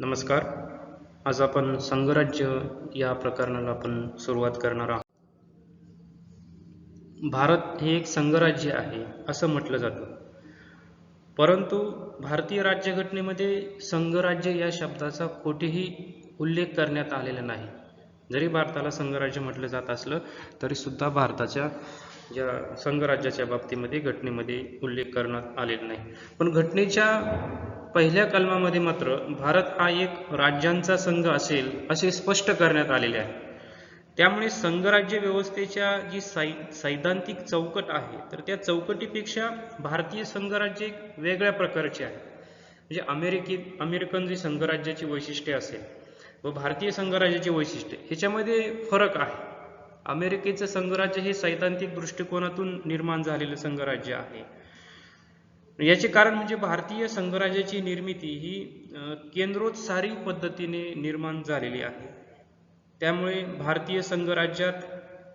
नमस्कार. आज आपण संघराज्य या प्रकरणाला आपण सुरुवात करणार आहोत. भारत हे एक संघराज्य आहे असं म्हटलं जातं. परंतु भारतीय राज्यघटनेमध्ये संघराज्य या शब्दाचा कोठेही उल्लेख करण्यात आलेला नाही. जरी भारताला संघराज्य म्हटलं जात असलं तरी सुद्धा भारताच्या ज्या संघराज्याच्या बाबतीमध्ये घटनेमध्ये उल्लेख करण्यात आलेला नाही. पण घटनेच्या पहिल्या कलमामध्ये मात्र भारत हा एक राज्यांचा संघ असेल असे स्पष्ट करण्यात आलेले आहे. त्यामुळे संघराज्य व्यवस्थेच्या जी साई सैद्धांतिक चौकट आहे तर त्या चौकटीपेक्षा भारतीय संघराज्य एक वेगळ्या प्रकारचे आहे. म्हणजे अमेरिकेत अमेरिकन जी संघराज्याची वैशिष्ट्ये असेल व भारतीय संघराज्याची वैशिष्ट्ये ह्याच्यामध्ये फरक आहे. अमेरिकेचं संघराज्य हे सैद्धांतिक दृष्टिकोनातून निर्माण झालेलं संघराज्य आहे. याचे कारण म्हणजे भारतीय संघराज्याची निर्मिती ही केंद्रोत्सारी पद्धतीने निर्माण झालेली आहे. त्यामुळे भारतीय संघराज्यात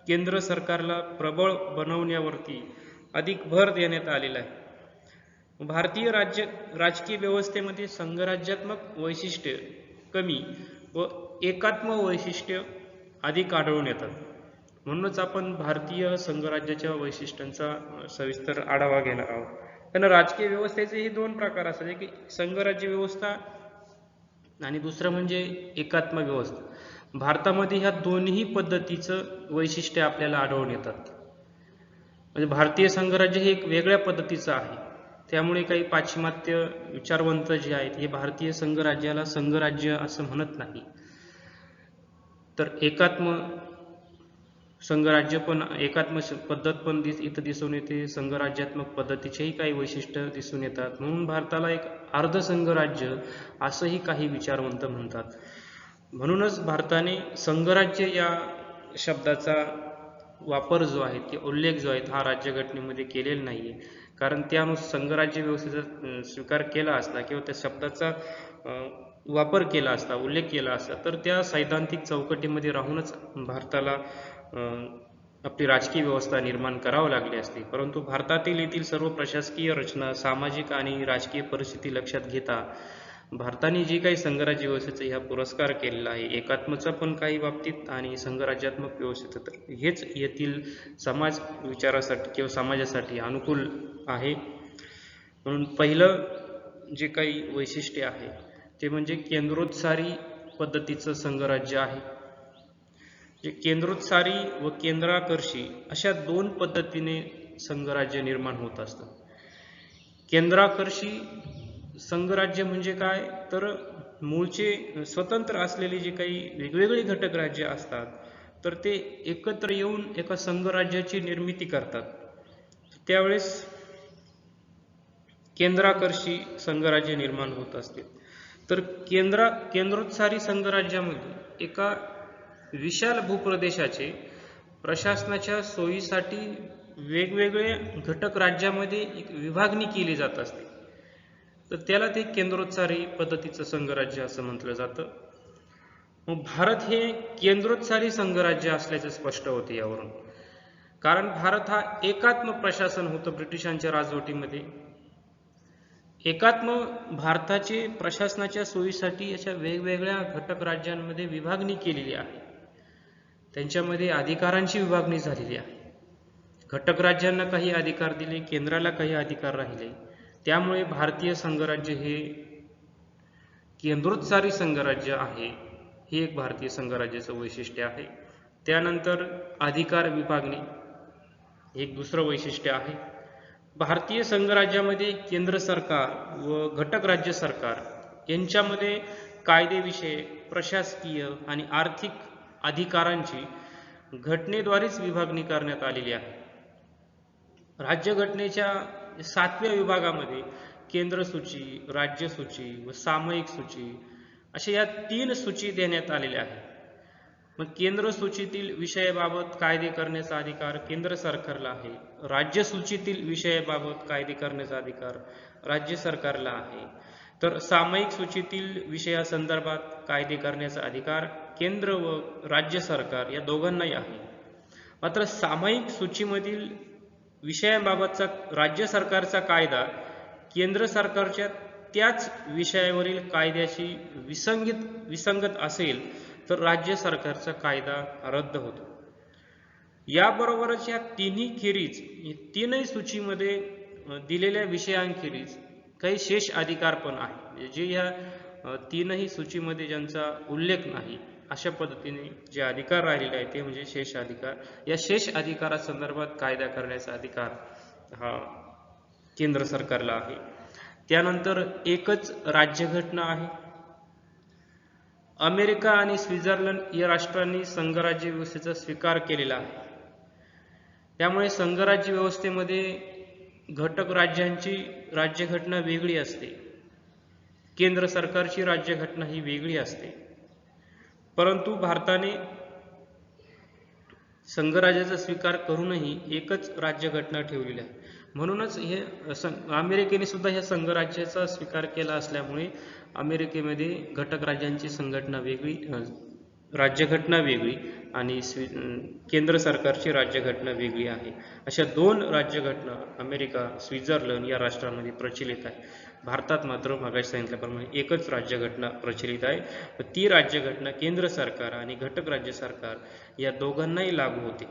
केंद्र सरकारला प्रबळ बनवण्यावरती अधिक भर देण्यात आलेला आहे. भारतीय राज्य राजकीय व्यवस्थेमध्ये संघराज्यात्मक वैशिष्ट्य कमी व एकात्म वैशिष्ट्य अधिक आढळून येतात. म्हणूनच आपण भारतीय संघराज्याच्या वैशिष्ट्यांचा सविस्तर आढावा घेणार आहोत. कारण राजकीय व्यवस्थेचे हे दोन प्रकार असतात. एक संघराज्य व्यवस्था आणि दुसरं म्हणजे एकात्म व्यवस्था. भारतामध्ये ह्या दोन्ही पद्धतीचं वैशिष्ट्य आपल्याला आढळून येतात. म्हणजे भारतीय संघराज्य हे एक वेगळ्या पद्धतीचं आहे. त्यामुळे काही पाश्चिमात्य विचारवंत जे आहेत हे भारतीय संघराज्याला संघराज्य असं म्हणत नाही. तर एकात्म संघराज्य पण एकात्म पद्धत पण दिस इथं दिसून येते. संघराज्यात्मक पद्धतीचेही काही वैशिष्ट्य दिसून येतात. म्हणून भारताला एक अर्ध संघराज्य असंही काही विचारवंत म्हणतात. म्हणूनच भारताने संघराज्य या शब्दाचा वापर जो आहे की उल्लेख जो आहे हा राज्यघटनेमध्ये केलेला नाही आहे कारण त्यानुसार संघराज्य व्यवस्थेचा स्वीकार केला असता किंवा त्या शब्दाचा वापर केला असता उल्लेख केला असता तर त्या सैद्धांतिक चौकटीमध्ये राहूनच भारताला आपली राजकीय व्यवस्था निर्माण करावं लागली असती. परंतु भारतातील येथील सर्व प्रशासकीय रचना सामाजिक आणि राजकीय परिस्थिती लक्षात घेता भारताने जे काही संघराज्य व्यवस्थेचा ह्या पुरस्कार केलेला आहे एकात्मचा पण काही बाबतीत आणि संघराज्यात्मक व्यवस्थेचं तर हेच येथील समाज विचारासाठी किंवा समाजासाठी अनुकूल आहे. म्हणून पहिलं जे काही वैशिष्ट्य आहे ते म्हणजे केंद्रोत्सारी पद्धतीचं संघराज्य आहे. जे केंद्रोत्सारी व केंद्राकर्षी अशा दोन पद्धतीने संघराज्य निर्माण होत असतं. केंद्राकर्षी संघराज्य म्हणजे काय? तर मूळचे स्वतंत्र असलेले जे काही वेगवेगळी घटक राज्य असतात तर ते एकत्र येऊन एका संघराज्याची निर्मिती करतात. त्यावेळेस केंद्राकर्षी संघराज्य निर्माण होत असते. तर केंद्रा केंद्रोत्सारी संघराज्यामध्ये एका विशाल भूप्रदेशाचे प्रशासनाच्या सोयीसाठी वेगवेगळे घटक राज्यामध्ये एक विभागणी केली जात असते. तर त्याला ते केंद्रोत्सारी पद्धतीचं संघराज्य असं म्हटलं जातं. मग भारत हे केंद्रोत्सारी संघराज्य असल्याचे स्पष्ट होते यावरून. कारण भारत हा एकात्म प्रशासन होतं ब्रिटिशांच्या राजवटीमध्ये. एकात्म भारताचे प्रशासनाच्या सोयीसाठी अशा वेगवेगळ्या घटक राज्यांमध्ये विभागणी केलेली आहे. त्यांच्यामध्ये अधिकारांची विभागणी झालेली आहे. घटक राज्यांना काही अधिकार दिले केंद्राला काही अधिकार राहिले. त्यामुळे भारतीय संघराज्य हे केंद्रोत्सारी संघराज्य आहे हे एक भारतीय संघराज्याचं वैशिष्ट्य आहे. त्यानंतर अधिकार विभागणी एक दुसरं वैशिष्ट्य आहे. भारतीय संघराज्यामध्ये केंद्र सरकार व घटक राज्य सरकार यांच्यामध्ये कायदेविषय प्रशासकीय आणि आर्थिक अधिकारांची घटनेद्वारेच विभागणी करण्यात आलेली आहे. राज्यघटनेच्या सातव्या विभागामध्ये केंद्र सूची राज्य सूची व सामायिक सूची अशा या तीन सूची देण्यात आलेल्या आहेत. मग केंद्र सूचीतील विषयाबाबत कायदे करण्याचा अधिकार केंद्र सरकारला आहे. राज्य सूचीतील विषयाबाबत कायदे करण्याचा अधिकार राज्य सरकारला आहे. तर सामायिक सूचीतील विषयासंदर्भात कायदे करण्याचा अधिकार केंद्र व राज्य सरकार या दोघांनाही आहे. मात्र सामायिक सूचीमधील विषयांबाबतचा राज्य सरकारचा कायदा केंद्र सरकारच्या त्याच विषयावरील कायद्याशी विसंगित विसंगत असेल तर राज्य सरकारचा कायदा रद्द होतो. याबरोबरच या तिन्ही खेरीज तीनही सूचीमध्ये दिलेल्या विषयांखेरीज काही शेष अधिकार पण आहे म्हणजे जे या तीनही सूचीमध्ये ज्यांचा उल्लेख नाही अशा पद्धतीने जे अधिकार राहिलेले आहेत ते म्हणजे शेष अधिकार. या शेष अधिकारासंदर्भात कायदा करण्याचा अधिकार हा केंद्र सरकारला आहे. त्यानंतर एकच राज्यघटना आहे. अमेरिका आणि स्वित्झर्लंड या राष्ट्रांनी संघराज्य व्यवस्थेचा स्वीकार केलेला आहे. त्यामुळे संघराज्य व्यवस्थेमध्ये घटक राज्यांची राज्यघटना वेगळी असते. केंद्र सरकारची राज्यघटना ही वेगळी असते. परंतु भारताने संघराज्याचा स्वीकार करूनही एकच राज्यघटना ठेवलेली आहे. म्हणूनच हे सं अमेरिकेने सुद्धा ह्या संघराज्याचा स्वीकार केला असल्यामुळे अमेरिकेमध्ये घटक राज्यांची संघटना वेगळी राज्यघटना वेगळी आणि स्वी केंद्र सरकारची राज्यघटना वेगळी आहे. अशा दोन राज्यघटना अमेरिका स्वित्झर्लंड या राष्ट्रांमध्ये प्रचलित आहे. भारतात मात्र मागाशी सांगितल्याप्रमाणे एकच राज्यघटना प्रचलित आहे. ती राज्यघटना केंद्र सरकार आणि घटक राज्य सरकार या दोघांनाही लागू होते.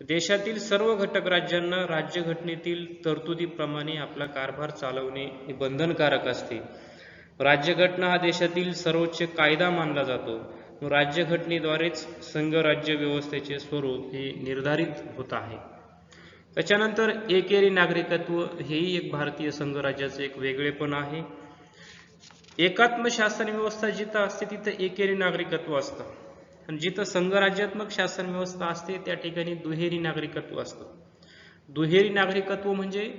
देशातील सर्व घटक राज्यांना राज्यघटनेतील तरतुदीप्रमाणे आपला कारभार चालवणे हे बंधनकारक असते. राज्यघटना हा देशातील सर्वोच्च कायदा मानला जातो. राज्यघटनेद्वारेच राज्यघटनेद्वारेच संघराज्य व्यवस्थेचे स्वरूप हे निर्धारित होत आहे. त्याच्यानंतर एकेरी नागरिकत्व हेही एक भारतीय संघराज्याचं एक वेगळेपण आहे. एकात्म शासन व्यवस्था जिथं असते तिथं एकेरी नागरिकत्व असतं. आणि जिथं संघराज्यात्मक शासन व्यवस्था असते त्या ठिकाणी दुहेरी नागरिकत्व असतं. दुहेरी नागरिकत्व म्हणजे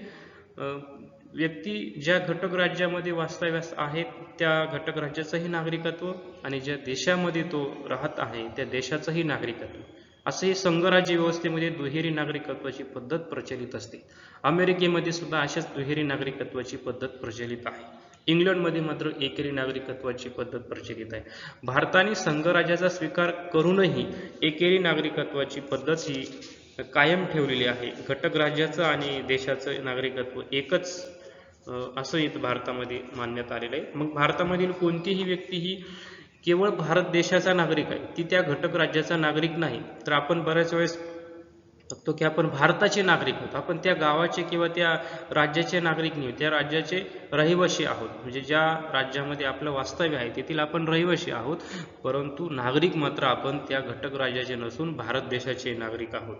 व्यक्ती ज्या घटक राज्यामध्ये वास्तव्यास आहेत त्या घटक राज्याचंही नागरिकत्व आणि ज्या देशामध्ये तो राहत आहे त्या देशाचंही नागरिकत्व. असे संघराज्य व्यवस्थेमध्ये दुहेरी नागरिकत्वाची पद्धत प्रचलित असते. अमेरिकेमध्ये सुद्धा अशाच दुहेरी नागरिकत्वाची पद्धत प्रचलित आहे. इंग्लंडमध्ये मात्र एकेरी नागरिकत्वाची पद्धत प्रचलित आहे. भारताने संघराज्याचा स्वीकार करूनही एकेरी नागरिकत्वाची पद्धत ही कायम ठेवलेली आहे. घटक राज्याचं आणि देशाचं नागरिकत्व एकच असं इथं भारतामध्ये मानण्यात आलेलं आहे. मग भारतामधील कोणतीही व्यक्ती ही केवळ भारत देशाचा नागरिक आहे ती त्या घटक राज्याचा नागरिक नाही. तर आपण बऱ्याच वेळेस बघतो की आपण भारताचे नागरिक आहोत. आपण त्या गावाचे किंवा त्या राज्याचे नागरिक नाही त्या राज्याचे रहिवासी आहोत. म्हणजे ज्या राज्यामध्ये आपलं वास्तव्य आहे तेथील आपण रहिवासी आहोत. परंतु नागरिक मात्र आपण त्या घटक राज्याचे नसून भारत देशाचे नागरिक आहोत.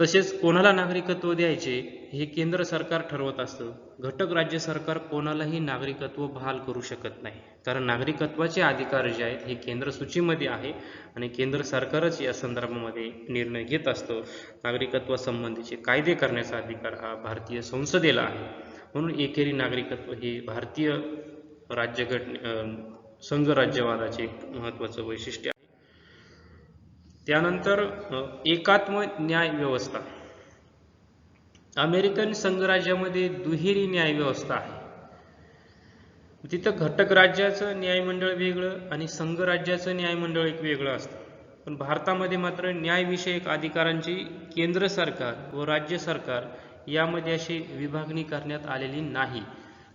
तसेच कोणाला नागरिकत्व द्यायचे हे केंद्र सरकार ठरवत असतं. घटक राज्य सरकार कोणालाही नागरिकत्व बहाल करू शकत नाही. कारण नागरिकत्वाचे अधिकार जे आहेत हे केंद्र सूचीमध्ये आहे आणि केंद्र सरकारच या संदर्भामध्ये निर्णय घेत असतं. नागरिकत्वासंबंधीचे कायदे करण्याचा अधिकार हा भारतीय संसदेला आहे. म्हणून एकेरी नागरिकत्व हे भारतीय राज्यघटने संघराज्यवादाचे एक महत्त्वाचं वैशिष्ट्य आहे. त्यानंतर एकात्म न्याय व्यवस्था अमेरिकन संघराज्यामध्ये दुहेरी न्याय व्यवस्था आहे. तिथं घटक राज्याचं न्यायमंडळ वेगळं आणि संघराज्याचं न्यायमंडळ एक वेगळं असतं. पण भारतामध्ये मात्र न्यायविषयक अधिकारांची केंद्र सरकार व राज्य सरकार यामध्ये अशी विभागणी करण्यात आलेली नाही.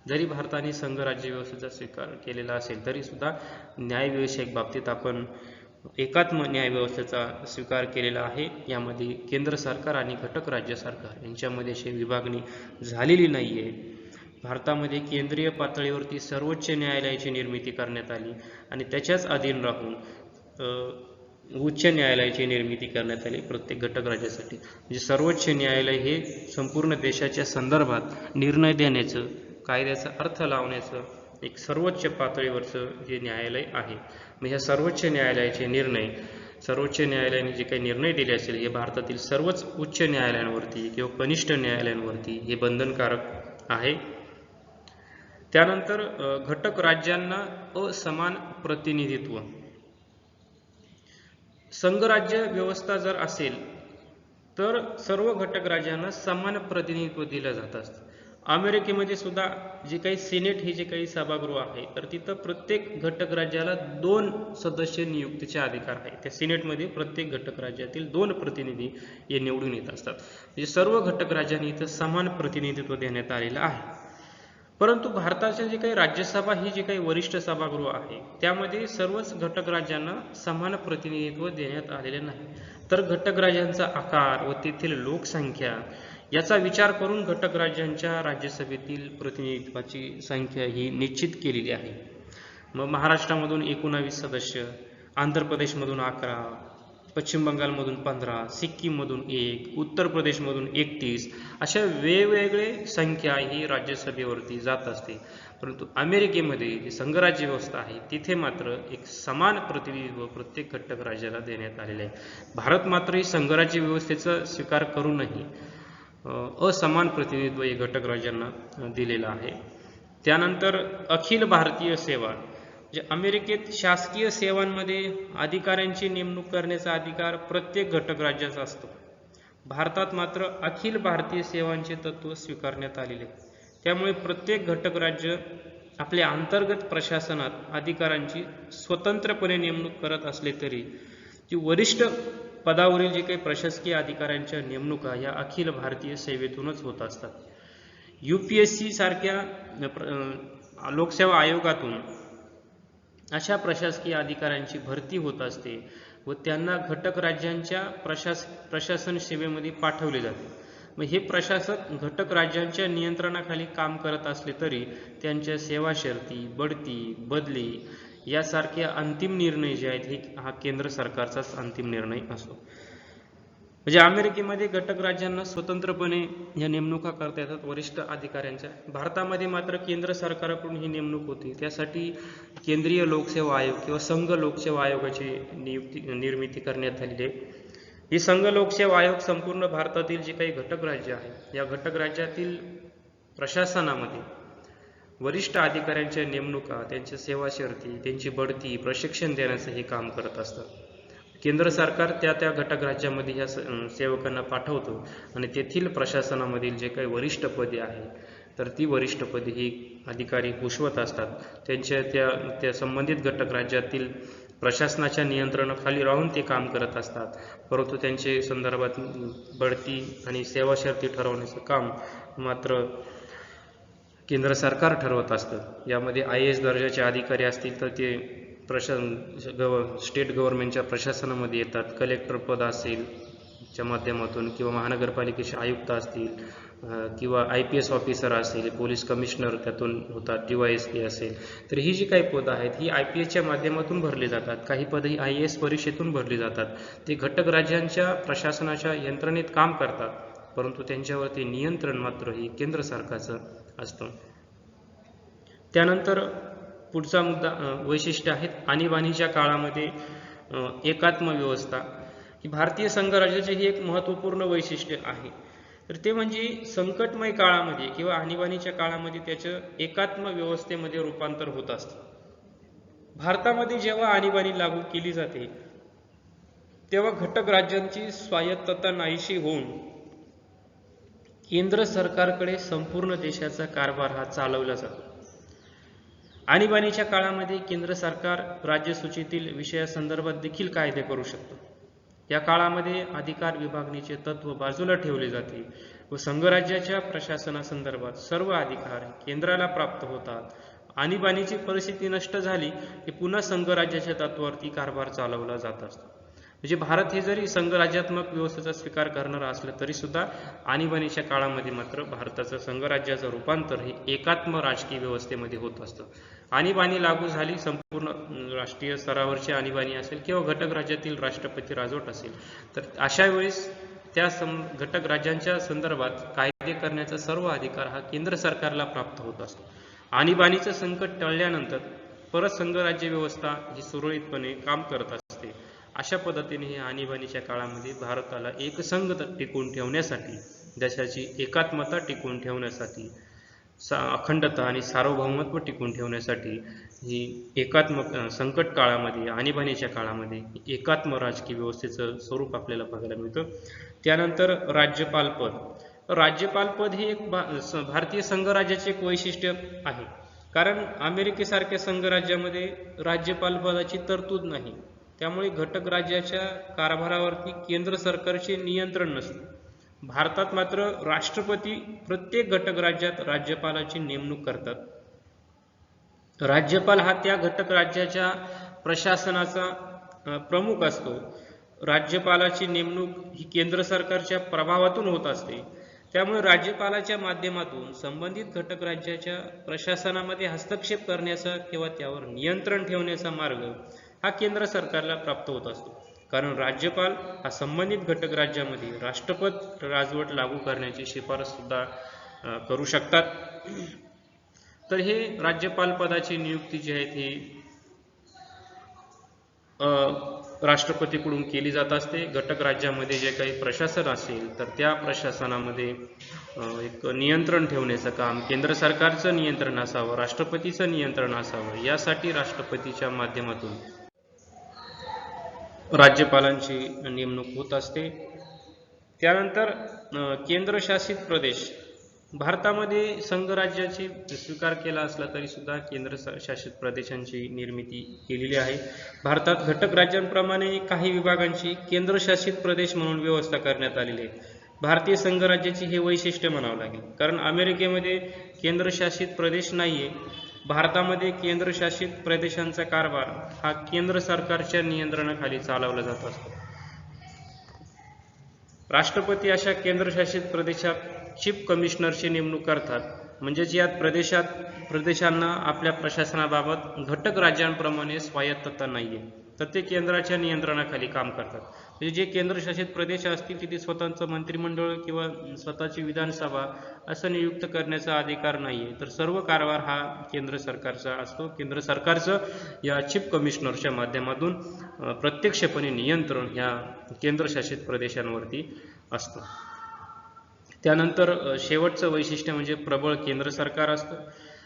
जरी भारताने संघराज्य व्यवस्थेचा स्वीकार केलेला असेल तरी सुद्धा न्यायविषयक बाबतीत आपण एकात्म न्याय व्यवस्थेचा स्वीकार केलेला आहे. यामध्ये केंद्र सरकार आणि घटक राज्य सरकार यांच्यामध्ये अशी विभागणी झालेली नाही आहे भारतामध्ये केंद्रीय पातळीवरती सर्वोच्च न्यायालयाची निर्मिती करण्यात आली आणि त्याच्याच अधीन राहून उच्च न्यायालयाची निर्मिती करण्यात आली प्रत्येक घटक राज्यासाठी. म्हणजे सर्वोच्च न्यायालय हे संपूर्ण देशाच्या संदर्भात निर्णय देण्याचं कायद्याचा अर्थ लावण्याचं एक सर्वोच्च पातळीवरचं जे न्यायालय आहे. मग ह्या सर्वोच्च न्यायालयाचे निर्णय सर्वोच्च न्यायालयाने जे काही निर्णय दिले असेल हे भारतातील सर्वच उच्च न्यायालयांवरती किंवा कनिष्ठ न्यायालयांवरती हे बंधनकारक आहे. त्यानंतर घटक राज्यांना असमान प्रतिनिधित्व. संघराज्य व्यवस्था जर असेल तर सर्व घटक राज्यांना समान प्रतिनिधित्व दिलं जात असतं. अमेरिकेमध्ये सुद्धा जे काही सिनेट हे जे काही सभागृह आहे तर तिथं प्रत्येक घटक राज्याला दोन सदस्य नियुक्तीचे अधिकार आहे त्या सिनेटमध्ये प्रत्येक घटक राज्यातील दोन प्रतिनिधी हे निवडून येत असतात. म्हणजे सर्व घटक राज्यांनी इथं समान प्रतिनिधित्व देण्यात आलेलं आहे. परंतु भारताचे जे काही राज्यसभा ही जे काही वरिष्ठ सभागृह आहे त्यामध्ये सर्वच घटक राज्यांना समान प्रतिनिधित्व देण्यात आलेले नाही. तर घटक राज्यांचा आकार व तेथील लोकसंख्या याचा विचार करून घटक राज्यांच्या राज्यसभेतील प्रतिनिधित्वाची संख्या ही निश्चित केलेली आहे. मग महाराष्ट्रामधून एकोणावीस सदस्य आंध्र प्रदेशमधून अकरा पश्चिम बंगालमधून पंधरा सिक्कीममधून एक उत्तर प्रदेशमधून एकतीस अशा वेगवेगळे संख्या ही राज्यसभेवरती जात असते. परंतु अमेरिकेमध्ये जी संघराज्य व्यवस्था आहे तिथे मात्र एक समान प्रतिनिधित्व प्रत्येक घटक राज्याला देण्यात आलेले आहे. भारत मात्र ही संघराज्य व्यवस्थेचा स्वीकार करूनही असमान प्रतिनिधित्व हे घटक राज्यांना दिलेलं आहे. त्यानंतर अखिल भारतीय सेवा जे अमेरिकेत शासकीय सेवांमध्ये अधिकाऱ्यांची नेमणूक करण्याचा अधिकार प्रत्येक घटक राज्याचा असतो. भारतात मात्र अखिल भारतीय सेवांचे तत्व स्वीकारण्यात आलेले. त्यामुळे प्रत्येक घटक राज्य आपल्या अंतर्गत प्रशासनात अधिकाऱ्यांची स्वतंत्रपणे नेमणूक करत असले तरी जी वरिष्ठ पदावरील जे काही प्रशासकीय अधिकाऱ्यांच्या नेमणुका या अखिल भारतीय सेवेतूनच होत असतात. यू पी एस सी सारख्या लोकसेवा आयोगातून अशा प्रशासकीय अधिकाऱ्यांची भरती होत असते व त्यांना घटक राज्यांच्या प्रशास प्रशासन सेवेमध्ये पाठवले जाते. मग हे प्रशासक घटक राज्यांच्या नियंत्रणाखाली काम करत असले तरी त्यांच्या सेवा शर्ती बढती बदली यासारखे अंतिम निर्णय जे आहेत हे हा केंद्र सरकारचाच अंतिम निर्णय असतो म्हणजे अमेरिकेमध्ये घटक राज्यांना स्वतंत्रपणे या नेमणुका करता येतात वरिष्ठ अधिकाऱ्यांच्या. भारतामध्ये मात्र केंद्र सरकारकडून ही नेमणूक होती. त्यासाठी केंद्रीय लोकसेवा आयोग किंवा संघ लोकसेवा आयोगाची नियुक्ती निर्मिती करण्यात आलेली आहे. ही संघ लोकसेवा आयोग संपूर्ण भारतातील जे काही घटक राज्य आहे या घटक राज्यातील प्रशासनामध्ये वरिष्ठ अधिकाऱ्यांच्या नेमणुका त्यांच्या सेवा शर्ती त्यांची बढती प्रशिक्षण देण्याचं हे काम करत असतं केंद्र सरकार त्या त्या घटक राज्यामध्ये ह्या स- सेवकांना पाठवतो आणि तेथील प्रशासनामधील जे काही वरिष्ठ पदे आहे तर ती वरिष्ठ पदे ही अधिकारी भूषवत असतात. त्यांच्या त्या त्या संबंधित घटक राज्यातील प्रशासनाच्या नियंत्रणाखाली राहून ते काम करत असतात. परंतु त्यांचे संदर्भात बढती आणि सेवा शर्ती ठरवण्याचं काम मात्र केंद्र सरकार ठरवत असतं. यामध्ये आय एस दर्जाचे अधिकारी असतील तर ते प्रशा गव स्टेट गव्हर्नमेंटच्या प्रशासनामध्ये येतात. कलेक्टर पद असेल च्या माध्यमातून किंवा महानगरपालिकेचे आयुक्त असतील किंवा आय पी एस ऑफिसर असेल पोलीस कमिशनर त्यातून होतात डी वाय एस पी असेल. तर ही जी काही पदं आहेत ही आय पी एसच्या माध्यमातून भरली जातात. काही पदं ही आय एस परीक्षेतून भरली जातात. ते घटक राज्यांच्या प्रशासनाच्या यंत्रणेत काम करतात परंतु त्यांच्यावरती नियंत्रण मात्र हे केंद्र सरकारचं असतं. त्यानंतर पुढचा मुद्दा वैशिष्ट्य आहेत. आणीबाणीच्या काळामध्ये एकात्मव्यवस्था एकात्म व्यवस्था ही भारतीय संघराज्याचे ही एक महत्त्वपूर्ण वैशिष्ट्य आहे. तर ते म्हणजे संकटमय काळामध्ये किंवा आणीबाणीच्या काळामध्ये त्याचं एकात्म व्यवस्थेमध्ये रूपांतर होत असतं. भारतामध्ये जेव्हा आणीबाणी लागू केली जाते तेव्हा घटक राज्यांची स्वायत्तता नाहीशी होऊन केंद्र सरकारकडे संपूर्ण देशाचा कारभार हा चालवला जातो. आणीबाणीच्या काळामध्ये केंद्र सरकार राज्यसूचीतील विषयासंदर्भात देखील कायदे करू शकतो. या काळामध्ये अधिकार विभागणीचे तत्व बाजूला ठेवले जाते व संघराज्याच्या प्रशासनासंदर्भात सर्व अधिकार केंद्राला प्राप्त होतात. आणीबाणीची परिस्थिती नष्ट झाली की पुन्हा संघराज्याच्या तत्वावरती कारभार चालवला जात असतो. म्हणजे भारत हे जरी संघराज्यात्मक व्यवस्थेचा स्वीकार करणारा असलं तरी सुद्धा आणीबाणीच्या काळामध्ये मात्र भारताचं संघराज्याचं रूपांतर हे एकात्म राजकीय व्यवस्थेमध्ये होत असतं. आणीबाणी लागू झाली संपूर्ण राष्ट्रीय स्तरावरची आणीबाणी असेल किंवा घटक राज्यातील राष्ट्रपती राजवट असेल तर अशा वेळेस त्या सं घटक राज्यांच्या संदर्भात कायदे करण्याचा सर्व अधिकार हा केंद्र सरकारला प्राप्त होत असतो. आणीबाणीचं संकट टळल्यानंतर परत संघराज्य व्यवस्था ही सुरळीतपणे काम करत असते. अशा पद्धतीने हे आणीबाणीच्या काळामध्ये भारताला एकसंघ टिकवून ठेवण्यासाठी देशाची एकात्मता टिकून ठेवण्यासाठी सा अखंडता आणि सार्वभौमत्व टिकवून ठेवण्यासाठी ही एकात्म संकट काळामध्ये आणीबाणीच्या काळामध्ये एकात्म राजकीय व्यवस्थेचं स्वरूप आपल्याला बघायला मिळतं. त्यानंतर राज्यपालपद राज्यपालपद हे एक भा- भारतीय संघराज्याचे एक वैशिष्ट्य आहे. कारण अमेरिकेसारख्या संघराज्यामध्ये राज्यपालपदाची तरतूद नाही. त्यामुळे घटक राज्याच्या कारभारावरती केंद्र सरकारचे नियंत्रण नसते. भारतात मात्र राष्ट्रपती प्रत्येक घटक राज्यात राज्यपालाची नेमणूक करतात. राज्यपाल हा त्या घटक राज्याच्या प्रशासनाचा प्रमुख असतो. राज्यपालाची नेमणूक ही केंद्र सरकारच्या प्रभावातून होत असते. त्यामुळे राज्यपालाच्या माध्यमातून संबंधित घटक राज्याच्या प्रशासनामध्ये हस्तक्षेप करण्याचा किंवा त्यावर नियंत्रण ठेवण्याचा मार्ग हा केंद्र सरकारला प्राप्त होत असतो. कारण राज्यपाल हा संबंधित घटक राज्यामध्ये राष्ट्रपत राजवट लागू करण्याची शिफारस सुद्धा करू शकतात. तर हे राज्यपाल पदाची नियुक्ती जी आहे ती राष्ट्रपतीकडून केली जात असते. घटक राज्यामध्ये जे काही प्रशासन असेल तर त्या प्रशासनामध्ये एक नियंत्रण ठेवण्याचं काम केंद्र सरकारचं नियंत्रण असावं राष्ट्रपतीचं नियंत्रण असावं यासाठी राष्ट्रपतीच्या माध्यमातून राज्यपालांची नेमणूक होत असते. त्यानंतर केंद्रशासित प्रदेश. भारतामध्ये संघराज्याची स्वीकार केला असला तरी सुद्धा केंद्र शासित प्रदेशांची निर्मिती केलेली आहे. भारतात घटक राज्यांप्रमाणे काही विभागांची केंद्रशासित प्रदेश म्हणून व्यवस्था करण्यात आलेली आहे. भारतीय संघराज्याची हे वैशिष्ट्य म्हणावं लागेल. कारण अमेरिकेमध्ये केंद्रशासित प्रदेश नाहीये. भारतामध्ये केंद्रशासित प्रदेशांचा कारभार हा केंद्र सरकारच्या नियंत्रणाखाली चालवला जात असतो. राष्ट्रपती अशा केंद्रशासित प्रदेशात चीफ कमिशनरची नेमणूक करतात. म्हणजेच यात प्रदेशात प्रदेशांना आपल्या प्रशासनाबाबत घटक राज्यांप्रमाणे स्वायत्तता नाहीये. तर ते केंद्राच्या नियंत्रणाखाली काम करतात. म्हणजे जे केंद्रशासित प्रदेश असतील तिथे स्वतःचं मंत्रिमंडळ किंवा स्वतःची विधानसभा असं नियुक्त करण्याचा अधिकार नाहीये. तर सर्व कारभार हा केंद्र सरकारचा असतो. केंद्र सरकारचं या चीफ कमिशनरच्या माध्यमातून प्रत्यक्षपणे नियंत्रण ह्या केंद्रशासित प्रदेशांवरती असतं. त्यानंतर शेवटचं वैशिष्ट्य म्हणजे प्रबळ केंद्र सरकार असतं.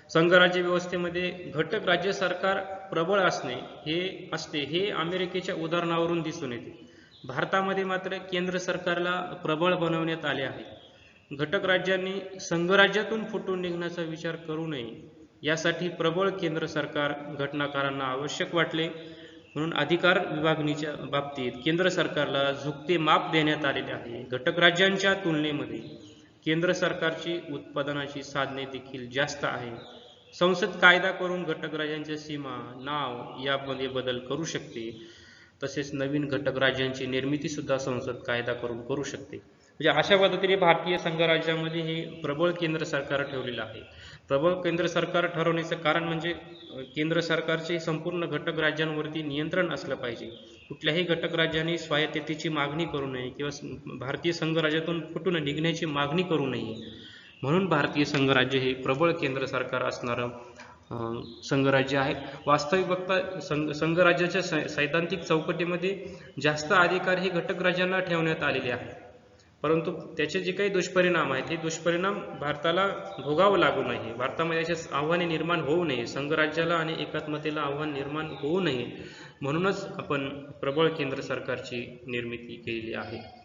संघराज्य व्यवस्थेमध्ये घटक राज्य सरकार प्रबळ असणे हे असते हे अमेरिकेच्या उदाहरणावरून दिसून येते. भारतामध्ये मात्र केंद्र सरकारला प्रबळ बनवण्यात आले आहे. घटक राज्यांनी संघराज्यातून फुटून निघण्याचा विचार करू नये. यासाठी प्रबळ केंद्र सरकार घटनाकारांना आवश्यक वाटले. म्हणून अधिकार विभागणीच्या बाबतीत केंद्र सरकारला झुकते माप देण्यात आलेले आहे. घटक राज्यांच्या तुलनेमध्ये केंद्र सरकारची उत्पादनाची साधने देखील जास्त आहे. संसद कायदा करून घटक राज्यांच्या सीमा नाव यामध्ये बदल करू शकते. तसेच नवीन घटक राज्यांची निर्मिती सुद्धा संसद कायदा करून करू शकते. म्हणजे अशा पद्धतीने भारतीय संघराज्यामध्ये हे प्रबळ केंद्र सरकार ठेवलेलं आहे. प्रबळ केंद्र सरकार ठरवण्याचं कारण म्हणजे केंद्र सरकारचे संपूर्ण घटक राज्यांवरती नियंत्रण असलं पाहिजे. कुठल्याही घटक राज्याने स्वायत्ततेची मागणी करू नये किंवा भारतीय संघराज्यातून फुटून निघण्याची मागणी करू नये. म्हणून भारतीय संघराज्य हे प्रबळ केंद्र सरकार असणारं संघराज्य आहे. वास्तविक बघता संघ संघराज्याच्या सै- सैद्धांतिक चौकटीमध्ये जास्त अधिकार हे घटक राज्यांना ठेवण्यात आलेले आहे परंतु त्याचे जे काही दुष्परिणाम आहेत हे दुष्परिणाम भारताला भोगावं लागू नये. भारतामध्ये असे आव्हाने निर्माण होऊ नये. संघराज्याला आणि एकात्मतेला आव्हान निर्माण होऊ नये. म्हणूनच आपण प्रबळ केंद्र सरकारची निर्मिती केलेली आहे.